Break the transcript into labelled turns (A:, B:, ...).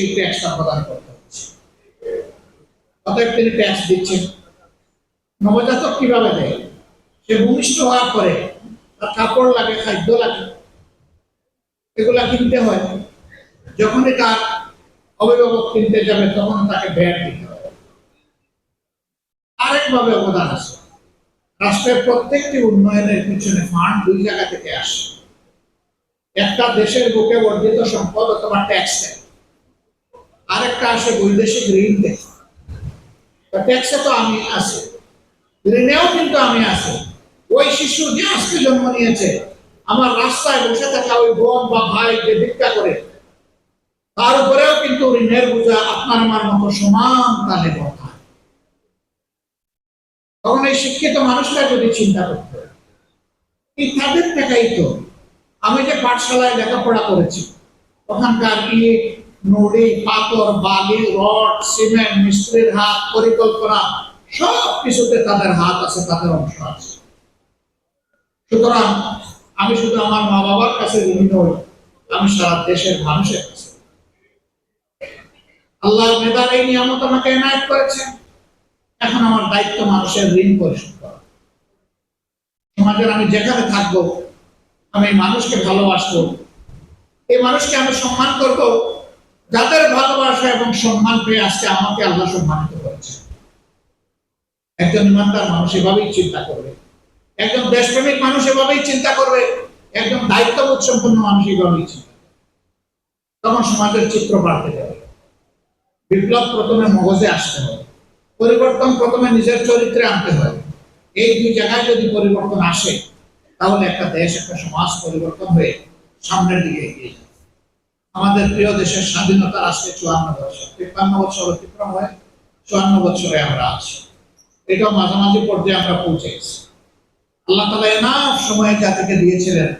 A: সেই ট্যাক্সটা প্রদান করতে হচ্ছে। অতএব তিনি ট্যাক্স দিচ্ছেন। নবজাতক কীভাবে দেয়? সে ভূমিষ্ঠ হওয়ার পরে তার কাপড় লাগে, খাদ্য লাগে, এগুলা কিনতে হয়। যখনই তার অভিভাবক কিনতে যাবে, তখন তাকে ভ্যাট দিতে হবে। আরেকভাবে অবদান আছে। রাষ্ট্রের প্রত্যেকটি উন্নয়নের পিছনে ফান্ড দুই জায়গা থেকে আসে। একটা দেশের বুকে বর্ধিত সম্পদ অথবা ট্যাক্স দেয়। আরেকটা আসে বৈদেশিক ঋণ ট্যাক্সে তো আমি আছি। ঋণেও কিন্তু আমি আছি। ওই শিশু যে আজকে জন্ম নিয়েছে, আমার রাস্তায় বসে থাকা ওই বোন বা ভাই যে ভিক্ষা করে, তার উপরেও কিন্তু ঋণের বোঝা আপনার আমার মতো সমান তালে কথা তখন এই শিক্ষিত মানুষরা যদি চিন্তা করতে, এই তাদের টাকাই তো, আমি যে পাঠশালায় লেখাপড়া করেছি, ওখানকার ইট নুড়ি, পাথর, বালি, রড, সিমেন্ট, মিস্ত্রির হাত, পরিকল্পনা সব কিছুতে তাদের হাত আছে, তাদের অংশ আছে। সুতরাং আমি শুধু আমার মা বাবার কাছে ঋণী নই, আমি সারা দেশের মানুষের কাছে আল্লাহর মেধার এই নিয়ামত আমাকে এনায়ত করেছেন। এখন আমার দায়িত্ব মানুষের ঋণ পরিশোধ করা। সমাজের আমি যেখানে থাকব, আমি মানুষকে ভালোবাসবো, এই মানুষকে আমি সম্মান করব যাদের ভালোবাসা এবং সম্মান পেয়ে আজকে আমাকে আল্লাহ সম্মানিত করেছে। একজন ইমানদার মানুষ এভাবেই চিন্তা করবে। একজন দেশপ্রেমিক মানুষ এভাবেই চিন্তা করবে। একজন দায়িত্ববোধ সম্পন্ন মানুষ এভাবেই চিন্তা। তখন সমাজের চিত্র পাল্টে যাবে বিপ্লব প্রথমে মগজে আসতে হবে। পরিবর্তন প্রথমে নিজের চরিত্রে আনতে হয় এই দুই জায়গায় যদি পরিবর্তন আসে, তাহলে একটা দেশ, একটা সমাজ পরিবর্তন হয়ে সামনের দিকে এগিয়ে যাবে। আমাদের প্রিয় দেশের স্বাধীনতা আজকে চুয়ান্ন বছর। তিপ্পান্ন বছর অতিক্রম হয়ে চুয়ান্ন বছরে আমরা আছি। এটাও মাঝামাঝি পর্যায়ে আমরা পৌঁছে গেছি। আল্লাহ তালা এনাফ সময় জাতিকে দিয়েছিলেন।